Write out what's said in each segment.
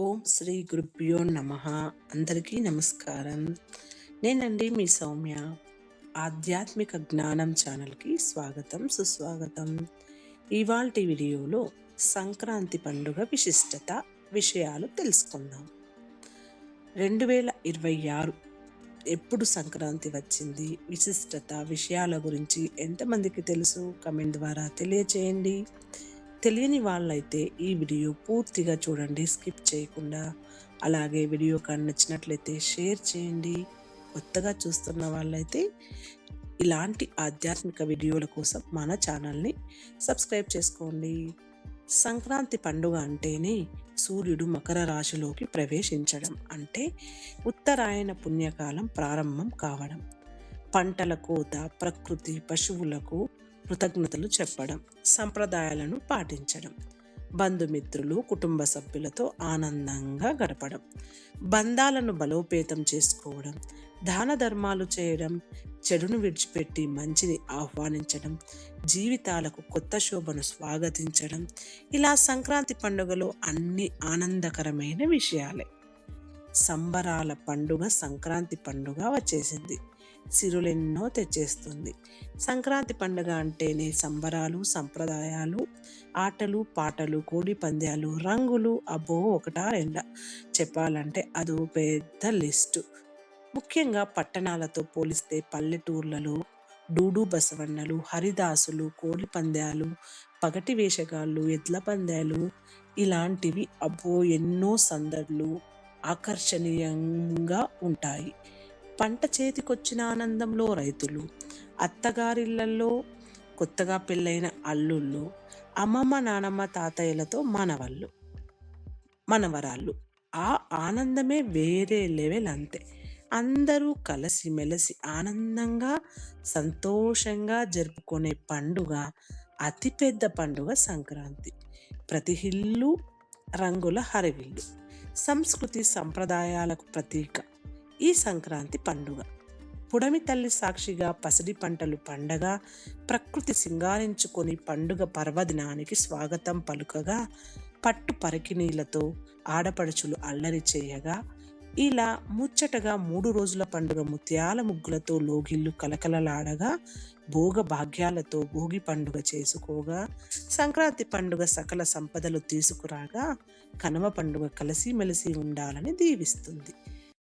ఓం శ్రీ గురుభ్యో నమ. అందరికీ నమస్కారం. నేనండి మీ సౌమ్య. ఆధ్యాత్మిక జ్ఞానం ఛానల్కి స్వాగతం సుస్వాగతం. ఇవాల్టి వీడియోలో సంక్రాంతి పండుగ విశిష్టత విషయాలు తెలుసుకుందాం. రెండు వేల ఇరవై ఆరు ఎప్పుడు సంక్రాంతి వచ్చింది? విశిష్టత విషయాల గురించి ఎంతమందికి తెలుసు? కమెంట్ ద్వారా తెలియచేయండి. తెలియని వాళ్ళైతే ఈ వీడియో పూర్తిగా చూడండి స్కిప్ చేయకుండా. అలాగే వీడియో కానీ నచ్చినట్లయితే షేర్ చేయండి. కొత్తగా చూస్తున్న వాళ్ళైతే ఇలాంటి ఆధ్యాత్మిక వీడియోల కోసం మన ఛానల్ని సబ్స్క్రైబ్ చేసుకోండి. సంక్రాంతి పండుగ అంటేనే సూర్యుడు మకర రాశిలోకి ప్రవేశించడం అంటే ఉత్తరాయణ పుణ్యకాలం ప్రారంభం కావడం. పంటల కోత ప్రకృతి పశువులకు కృతజ్ఞతలు చెప్పడం సంప్రదాయాలను పాటించడం బంధుమిత్రులు కుటుంబ సభ్యులతో ఆనందంగా గడపడం బంధాలను బలోపేతం చేసుకోవడం దాన ధర్మాలు చేయడం చెడును విడిచిపెట్టి మంచిని ఆహ్వానించడం జీవితాలకు కొత్త శోభను స్వాగతించడం ఇలా సంక్రాంతి పండుగలో అన్ని ఆనందకరమైన విషయాలే. సంబరాల పండుగ సంక్రాంతి పండుగ వచ్చేసింది. సిరులెన్నో తెచ్చేస్తుంది. సంక్రాంతి పండుగ అంటేనే సంబరాలు సంప్రదాయాలు ఆటలు పాటలు కోడి పందాలు రంగులు అబ్బో ఒకటా రెండా. చెప్పాలంటే అదో పెద్ద లిస్టు. ముఖ్యంగా పట్టణాలతో పోలిస్తే పల్లెటూర్లలో డూడు బసవన్నలు హరిదాసులు కోడి పందాలు పగటి వేషగాళ్ళు ఎడ్ల పందాలు ఇలాంటివి అబ్బో ఎన్నో సందర్లు ఆకర్షణీయంగా ఉంటాయి. పంట చేతికొచ్చిన ఆనందంలో రైతులు అత్తగారిళ్ళలో కొత్తగా పెళ్ళైన అల్లుళ్ళు అమ్మమ్మ నానమ్మ తాతయ్యలతో మనవళ్ళు మనవరాళ్ళు. ఆ ఆనందమే వేరే లెవెల్ అంతే. అందరూ కలిసి మెలసి ఆనందంగా సంతోషంగా జరుపుకునే పండుగ అతిపెద్ద పండుగ సంక్రాంతి. ప్రతి ఇల్లు రంగుల హరివిల్లు. సంస్కృతి సంప్రదాయాలకు ప్రతీక. ఈ సంక్రాంతి పండుగ. పుడమి తల్లి సాక్షిగా పసిడి పంటలు పండగ ప్రకృతి సింగారించుకొని పండుగ పర్వదినానికి స్వాగతం పలుకగా పట్టు పరికినీలతో ఆడపడుచులు అల్లరి చేయగా ఇలా ముచ్చటగా మూడు రోజుల పండుగ ముత్యాల ముగ్గులతో లోగిళ్ళు కలకలలాడగా భోగ భాగ్యాలతో భోగి పండుగ చేసుకోగా సంక్రాంతి పండుగ సకల సంపదలు తీసుకురాగా కనుమ పండుగ కలిసిమెలిసి ఉండాలని దీవిస్తుంది.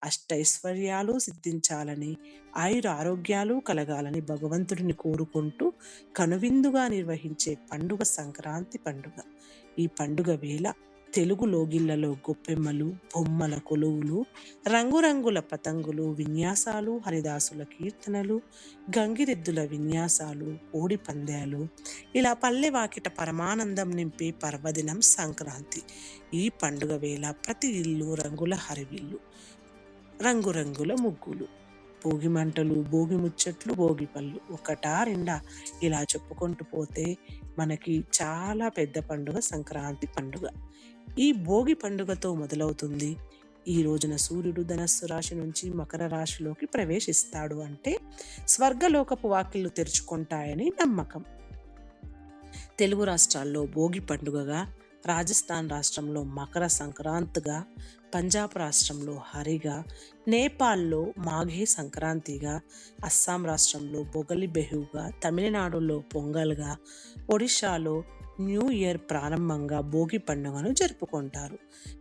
అష్టైశ్వర్యాలు సిద్ధించాలని ఆయుర ఆరోగ్యాలు కలగాలని భగవంతుడిని కోరుకుంటూ కనువిందుగా నిర్వహించే పండుగ సంక్రాంతి పండుగ. ఈ పండుగ వేళ తెలుగు లోగిళ్ళలో గొప్పెమ్మలు బొమ్మల కొలువులు రంగురంగుల పతంగులు విన్యాసాలు హరిదాసుల కీర్తనలు గంగిరెద్దుల విన్యాసాలు కోడి పందాలు ఇలా పల్లె వాకిట పరమానందం నింపే పర్వదినం సంక్రాంతి. ఈ పండుగ వేళ ప్రతి ఇల్లు రంగుల హరివిల్లు. రంగురంగుల ముగ్గులు. భోగి మంటలు భోగి ముచ్చట్లు భోగి పళ్ళు ఒకటా రెండా? ఇలా చెప్పుకుంటూ పోతే మనకి చాలా పెద్ద పండుగ సంక్రాంతి పండుగ. ఈ భోగి పండుగతో మొదలవుతుంది. ఈ రోజున సూర్యుడు ధనస్సు రాశి నుంచి మకర రాశిలోకి ప్రవేశిస్తాడు అంటే స్వర్గలోకపు వాకిళ్ళు తెరుచుకుంటాయని నమ్మకం. తెలుగు రాష్ట్రాల్లో భోగి పండుగగా రాజస్థాన్ రాష్ట్రంలో మకర సంక్రాంతిగా పంజాబ్ రాష్ట్రంలో హరిగా నేపాల్లో మాఘే సంక్రాంతిగా అస్సాం రాష్ట్రంలో బొగలి బెహుగా తమిళనాడులో పొంగల్గా ఒడిశాలో న్యూ ఇయర్ ప్రారంభంగా భోగి పండుగను జరుపుకుంటారు.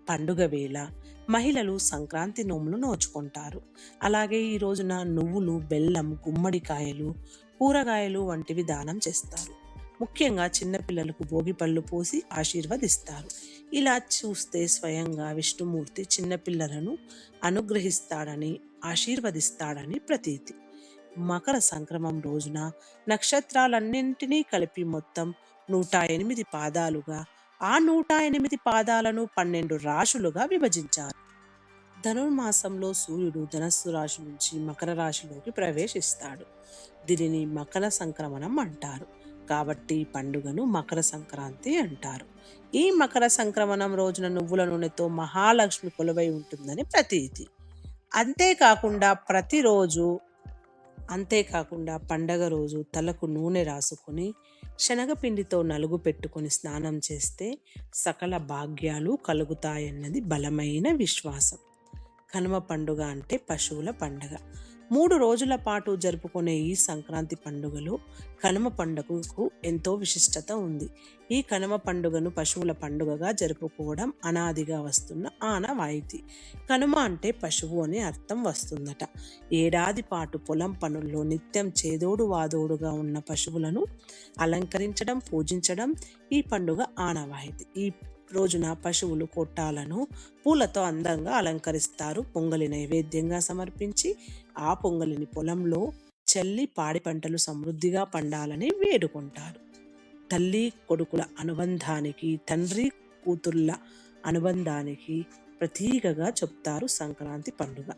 పండుగ వేళ మహిళలు సంక్రాంతి నోములు నోచుకుంటారు. అలాగే ఈ రోజున నువ్వులు బెల్లం గుమ్మడికాయలు కూరగాయలు వంటివి దానం చేస్తారు. ముఖ్యంగా చిన్నపిల్లలకు భోగి పళ్ళు పోసి ఆశీర్వదిస్తారు. ఇలా చూస్తే స్వయంగా విష్ణుమూర్తి చిన్నపిల్లలను అనుగ్రహిస్తాడని ఆశీర్వదిస్తాడని ప్రతీతి. మకర సంక్రమం రోజున నక్షత్రాలన్నింటినీ కలిపి మొత్తం నూట ఎనిమిది పాదాలుగా ఆ నూట ఎనిమిది పాదాలను పన్నెండు రాశులుగా విభజించారు. ధనుర్మాసంలో సూర్యుడు ధనస్సు రాశి నుంచి మకర రాశిలోకి ప్రవేశిస్తాడు. దీనిని మకర సంక్రమణం అంటారు. కాబట్టి ఈ పండుగను మకర సంక్రాంతి అంటారు. ఈ మకర సంక్రమణం రోజున నువ్వుల నూనెతో మహాలక్ష్మి కొలువై ఉంటుందని ప్రతీతి. అంతేకాకుండా ప్రతిరోజు అంతేకాకుండా పండగ రోజు తలకు నూనె రాసుకొని శనగపిండితో నలుగు పెట్టుకొని స్నానం చేస్తే సకల భాగ్యాలు కలుగుతాయన్నది బలమైన విశ్వాసం. కనుమ పండుగ అంటే పశువుల పండుగ. మూడు రోజుల పాటు జరుపుకునే ఈ సంక్రాంతి పండుగలో కనుమ పండుగకు ఎంతో విశిష్టత ఉంది. ఈ కనుమ పండుగను పశువుల పండుగగా జరుపుకోవడం అనాదిగా వస్తున్న ఆనవాయితీ కనుమ అంటే పశువు అని అర్థం వస్తుందట. ఏడాది పాటు పొలం పనుల్లో నిత్యం చేదోడు వాదోడుగా ఉన్న పశువులను అలంకరించడం పూజించడం ఈ పండుగ ఆనవాయితీ ఈ రోజున పశువులు కొట్టాలను పూలతో అందంగా అలంకరిస్తారు. పొంగలి నైవేద్యంగా సమర్పించి ఆ పొంగలిని పొలంలో చల్లి పాడి పంటలు సమృద్ధిగా పండాలని వేడుకుంటారు. తల్లి కొడుకుల అనుబంధానికి తండ్రి కూతుర్ల అనుబంధానికి ప్రతీకగా చెప్తారు సంక్రాంతి పండుగ.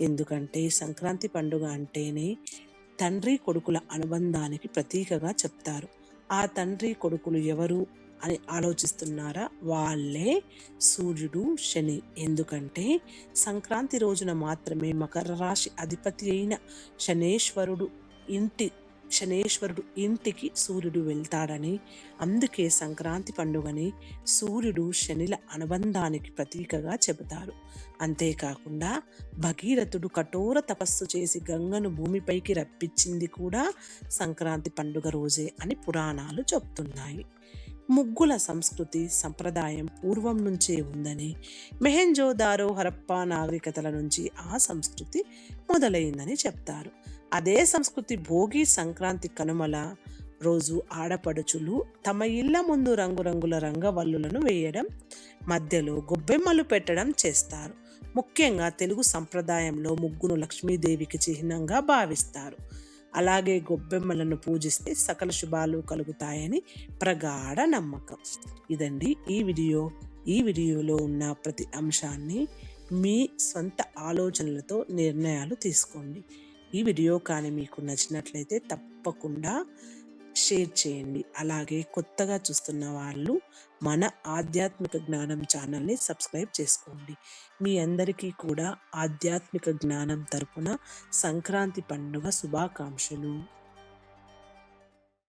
ఎందుకంటే సంక్రాంతి పండుగ అంటేనే తండ్రి కొడుకుల అనుబంధానికి ప్రతీకగా చెప్తారు. ఆ తండ్రి కొడుకులు ఎవరు? అని ఆలోచిస్తున్నారా? వాళ్ళే సూర్యుడు శని. ఎందుకంటే సంక్రాంతి రోజున మాత్రమే మకర రాశి అధిపతి అయిన శనేశ్వరుడు ఇంటి శనేశ్వరుడు ఇంటికి సూర్యుడు వెళ్తాడని అందుకే సంక్రాంతి పండుగని సూర్యుడు శనిల అనుబంధానికి ప్రతీకగా చెబుతారు. అంతేకాకుండా భగీరథుడు కఠోర తపస్సు చేసి గంగను భూమిపైకి రప్పించింది కూడా సంక్రాంతి పండుగ రోజే అని పురాణాలు చెప్తున్నాయి ముగ్గుల సంస్కృతి సంప్రదాయం పూర్వం నుంచే ఉందని మెహెంజోదారో హరప్పా నాగరికతల నుంచి ఆ సంస్కృతి మొదలైందని చెప్తారు. అదే సంస్కృతి భోగి సంక్రాంతి కనుమల రోజు ఆడపడుచులు తమ ఇళ్ళ ముందు రంగురంగుల రంగవల్లులను వేయడం మధ్యలో గొబ్బెమ్మలు పెట్టడం చేస్తారు. ముఖ్యంగా తెలుగు సంప్రదాయంలో ముగ్గును లక్ష్మీదేవికి చిహ్నంగా భావిస్తారు. అలాగే గొబ్బెమ్మలను పూజిస్తే సకల శుభాలు కలుగుతాయని ప్రగాఢ నమ్మకం. ఇదండి ఈ వీడియో. ఈ వీడియోలో ఉన్న ప్రతి అంశాన్ని మీ సొంత ఆలోచనలతో నిర్ణయాలు తీసుకోండి. ఈ వీడియో కానీ మీకు నచ్చినట్లయితే తప్పకుండా షేర్ చేయండి. అలాగే కొత్తగా చూస్తున్న వాళ్ళు మన ఆధ్యాత్మిక జ్ఞానం ఛానల్ని సబ్స్క్రైబ్ చేసుకోండి. మీ అందరికీ కూడా ఆధ్యాత్మిక జ్ఞానం తరపున సంక్రాంతి పండుగ శుభాకాంక్షలు.